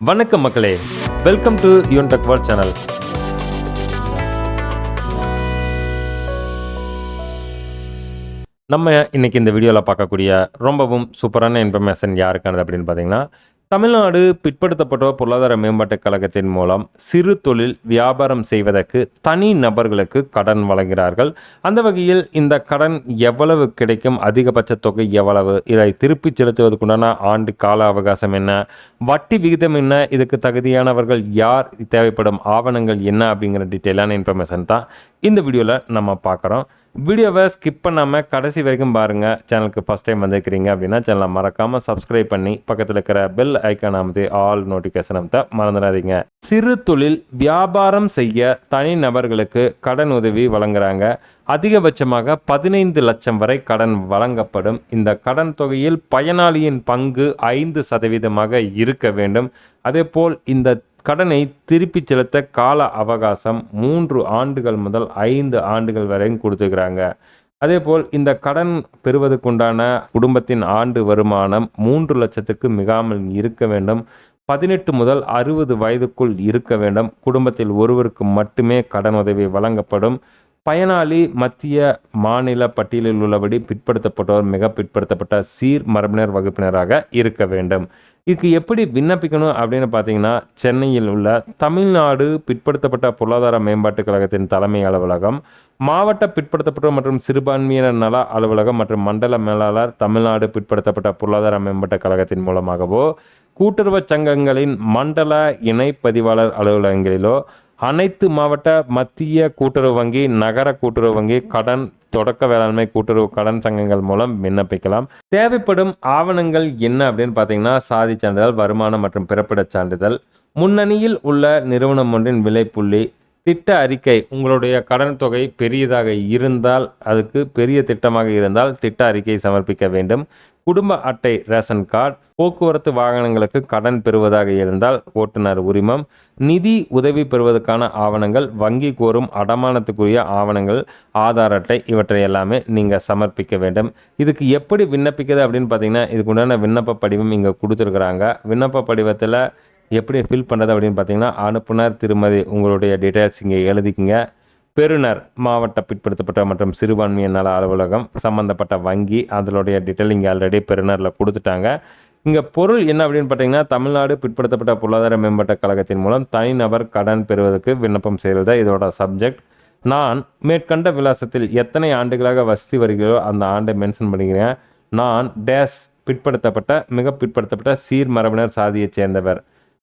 வணக்கம் மக்களே. Welcome to yoon tech world channel நம்ம இன்னைக்கு இந்த வீடியோவில் பார்க்கக்கூடிய ரொம்பவும் சூப்பரான இன்ஃபர்மேஷன் யாருக்கானது அப்படின்னு பார்த்தீங்கன்னா தமிழ்நாடு பிற்படுத்தப்பட்டோர் பொருளாதார மேம்பாட்டுக் கழகத்தின் மூலம் சிறு தொழில் வியாபாரம் செய்வதற்கு தனி நபர்களுக்கு கடன் வழங்குகிறார்கள். அந்த வகையில் இந்த கடன் எவ்வளவு கிடைக்கும்? அதிகபட்ச தொகை எவ்வளவு? இதை திருப்பிச் செலுத்துவதற்குண்டான ஆண்டு கால அவகாசம் என்ன? வட்டி விகிதம் என்ன? இதுக்கு தகுதியானவர்கள் யார்? தேவைப்படும் ஆவணங்கள் என்ன? அப்படிங்கிற டீட்டெயிலான இன்ஃபர்மேஷன் தான் இந்த வீடியோவில் நம்ம பார்க்குறோம். வீடியோவை ஸ்கிப் பண்ணாமல் கடைசி வரைக்கும் பாருங்கள் சேனலுக்கு ஃபஸ்ட் டைம் வந்திருக்கிறீங்க அப்படின்னா சேனலை மறக்காமல் சப்ஸ்கிரைப் பண்ணி பக்கத்தில் இருக்கிற பெல் ஐக்கான் அமைத்து ஆல் நோட்டிஃபிகேஷன் அமைத்த மறந்துடாதீங்க. சிறு தொழில் வியாபாரம் செய்ய தனி நபர்களுக்கு கடன் உதவி வழங்குறாங்க. அதிகபட்சமாக பதினைந்து லட்சம் வரை கடன் வழங்கப்படும். இந்த கடன் தொகையில் பயனாளியின் பங்கு ஐந்து சதவீதமாக இருக்க வேண்டும். அதேபோல் இந்த கடனை திருப்பிச் செலுத்த கால அவகாசம் மூன்று ஆண்டுகள் முதல் ஐந்து ஆண்டுகள் வரையும் கொடுத்துக்கிறாங்க அதேபோல் இந்த கடன் பெறுவதற்குண்டான குடும்பத்தின் ஆண்டு வருமானம் மூன்று லட்சத்துக்கு மிகாமல் இருக்க வேண்டும். பதினெட்டு முதல் அறுபது வயதுக்குள் இருக்க வேண்டும். குடும்பத்தில் ஒருவருக்கு மட்டுமே கடன் உதவி வழங்கப்படும். பயனாளி மத்திய மாநில பட்டியலில் உள்ளபடி பிற்படுத்தப்பட்டோர் மிக பிற்படுத்தப்பட்ட சீர் மரபினர் வகுப்பினராக இருக்க வேண்டும். இதுக்கு எப்படி விண்ணப்பிக்கணும் அப்படின்னு பார்த்தீங்கன்னா சென்னையில் உள்ள தமிழ்நாடு பிற்படுத்தப்பட்ட பொருளாதார மேம்பாட்டுக் கழகத்தின் தலைமை அலுவலகம் மாவட்ட பிற்படுத்தப்பட்டோர் மற்றும் சிறுபான்மையினர் நல அலுவலகம் மற்றும் மண்டல மேலாளர் தமிழ்நாடு பிற்படுத்தப்பட்ட பொருளாதார மேம்பாட்டுக் கழகத்தின் மூலமாகவோ கூட்டுறவு சங்கங்களின் மண்டல இணை பதிவாளர் அலுவலகங்களிலோ அனைத்து மாவட்ட மத்திய கூட்டுறவு வங்கி நகர கூட்டுறவு வங்கி கடன் தொடக்க வேளாண்மை கூட்டுறவு கடன் சங்கங்கள் மூலம் விண்ணப்பிக்கலாம். தேவைப்படும் ஆவணங்கள் என்ன அப்படின்னு பார்த்தீங்கன்னா சாதி சான்றிதழ் வருமானம் மற்றும் பிறப்பிடச் சான்றிதழ். முன்னணியில் உள்ள நிறுவனம் ஒன்றின் விலைப்புள்ளி திட்ட அறிக்கை உங்களுடைய கடன் தொகை பெரியதாக இருந்தால் அதுக்கு பெரிய திட்டமாக இருந்தால் திட்ட அறிக்கை சமர்ப்பிக்க வேண்டும். குடும்ப அட்டை ரேஷன் கார்டு போக்குவரத்து வாகனங்களுக்கு கடன் பெறுவதாக இருந்தால் ஓட்டுநர் உரிமம். நிதி உதவி பெறுவதற்கான ஆவணங்கள் வங்கி கோரும் அடமானத்துக்குரிய ஆவணங்கள் ஆதார் அட்டை இவற்றை எல்லாமே நீங்கள் சமர்ப்பிக்க வேண்டும். இதுக்கு எப்படி விண்ணப்பிக்கிறது அப்படின்னு பார்த்தீங்கன்னா இதுக்கு உண்டான விண்ணப்ப படிவம் இங்கே கொடுத்துருக்குறாங்க. விண்ணப்ப படிவத்தில் எப்படி ஃபில் பண்ணுறது அப்படின்னு பார்த்தீங்கன்னா அனுப்புனர் திருமதி உங்களுடைய டீட்டெயில்ஸ் இங்கே எழுதிக்கிங்க. பெறுநர் மாவட்ட பிற்படுத்தப்பட்ட மற்றும் சிறுபான்மையினர் நல அலுவலகம் சம்மந்தப்பட்ட வங்கி அதனுடைய டீட்டெயில் இங்கே ஆல்ரெடி பெறுநரில் கொடுத்துட்டாங்க. இங்கே பொருள் என்ன அப்படின்னு பார்த்தீங்கன்னா தமிழ்நாடு பிற்படுத்தப்பட்ட பொருளாதார மேம்பட்ட கழகத்தின் மூலம் தனிநபர் கடன் பெறுவதற்கு விண்ணப்பம் செய்கிறது இதோட சப்ஜெக்ட் நான் மேற்கண்ட விலாசத்தில் எத்தனை ஆண்டுகளாக வசதி வருகிறோ அந்த ஆண்டை மென்ஷன் பண்ணிக்கிறேன். நான் டேஸ் பிற்படுத்தப்பட்ட மிக பிற்படுத்தப்பட்ட சீர் மரபினர் சாதியைச் சேர்ந்தவர்.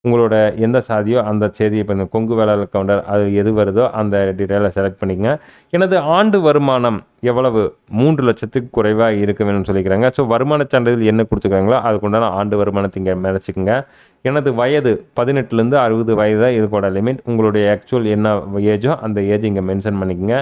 உங்களோட எந்த சாதியோ அந்த செய்தியை பண்ணி கொங்கு வேளாளர் கவுண்டர் அது எது வருதோ அந்த டீட்டெயிலை செலக்ட் பண்ணிக்கங்க. எனது ஆண்டு வருமானம் எவ்வளவு? மூன்று லட்சத்துக்கு குறைவாக இருக்க வேணும்னு சொல்லிக்கிறாங்க. ஸோ வருமான சான்றிதழ் என்ன கொடுத்துருக்காங்களோ அதுக்குண்டான ஆண்டு வருமானத்தை இங்கே நினச்சிக்கோங்க எனது வயது பதினெட்டுலேருந்து அறுபது வயது தான் இதுக்கோட லிமிட் உங்களுடைய ஆக்சுவல் என்ன ஏஜோ அந்த ஏஜ் இங்கே மென்ஷன் பண்ணிக்கோங்க.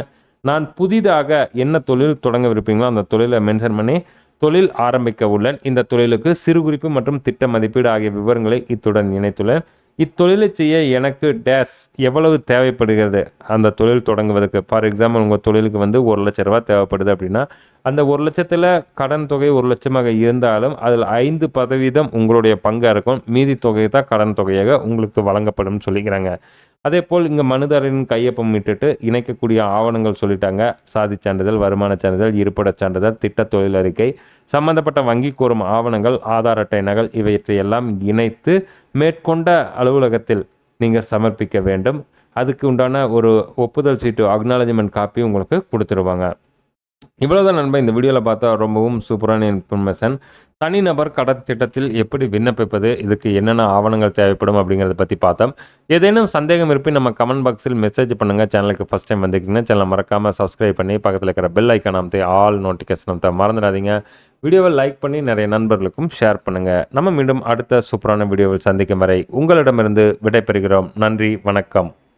நான் புதிதாக என்ன தொழில் தொடங்க விருப்பீங்களோ அந்த தொழிலை மென்ஷன் பண்ணி தொழில் ஆரம்பிக்க உள்ளேன். இந்த தொழிலுக்கு சிறு குறிப்பு மற்றும் திட்ட மதிப்பீடு ஆகிய விவரங்களை இத்துடன் இணைத்துள்ளேன் இத்தொழிலை செய்ய எனக்கு டேஸ் எவ்வளவு தேவைப்படுகிறது? அந்த தொழில் தொடங்குவதற்கு ஃபார் எக்ஸாம்பிள் உங்கள் தொழிலுக்கு வந்து ஒரு லட்ச ரூபா தேவைப்படுது அப்படின்னா அந்த ஒரு லட்சத்தில் கடன் தொகை ஒரு லட்சமாக இருந்தாலும் அதில் ஐந்து பதவீதம் உங்களுடைய பங்காக இருக்கும். மீதி தொகை தான் கடன் தொகையாக உங்களுக்கு வழங்கப்படும் சொல்லிக்கிறாங்க. அதே போல் இங்கே மனுதாரரின் கையொப்பம் இட்டுட்டு இணைக்கக்கூடிய ஆவணங்கள் சொல்லிட்டாங்க. சாதி சான்றிதழ் வருமான சான்றிதழ் இருப்பிடச் சான்றிதழ் திட்ட தொழில் அறிக்கை சம்பந்தப்பட்ட வங்கி கூறும் ஆவணங்கள் ஆதார் அட்டை நகல் இவற்றையெல்லாம் இணைத்து மேற்கொண்ட அலுவலகத்தில் நீங்கள் சமர்ப்பிக்க வேண்டும். அதுக்கு உண்டான ஒரு ஒப்புதல் சீட்டு அக்னாலஜ்மெண்ட் காப்பி உங்களுக்கு கொடுத்துருவாங்க. இவ்வளோதான் நண்பன் இந்த வீடியோவில் பார்த்தா ரொம்பவும் சூப்பரான இன்ஃபர்மேஷன். தனிநபர் கடன் திட்டத்தில் எப்படி விண்ணப்பிப்பது இதுக்கு என்னென்ன ஆவணங்கள் தேவைப்படும் அப்படிங்கிறத பற்றி பார்த்தோம். ஏதேனும் சந்தேகம் இருப்பின் நம்ம கமெண்ட் பாக்ஸில் மெசேஜ் பண்ணுங்கள் சேனலுக்கு ஃபஸ்ட் டைம் வந்திருக்கீங்கன்னா சேனலை மறக்காமல் சப்ஸ்கிரைப் பண்ணி பக்கத்தில் இருக்கிற பெல் ஐக்கான் அமைத்து ஆல் நோட்டிஃபிகேஷன் அமைத்த மறந்துடாதீங்க. வீடியோவை லைக் பண்ணி நிறைய நண்பர்களுக்கும் ஷேர் பண்ணுங்கள் நம்ம மீண்டும் அடுத்த சூப்பரான வீடியோவில் சந்திக்கும் வரை உங்களிடமிருந்து விடைபெறுகிறோம். நன்றி வணக்கம்.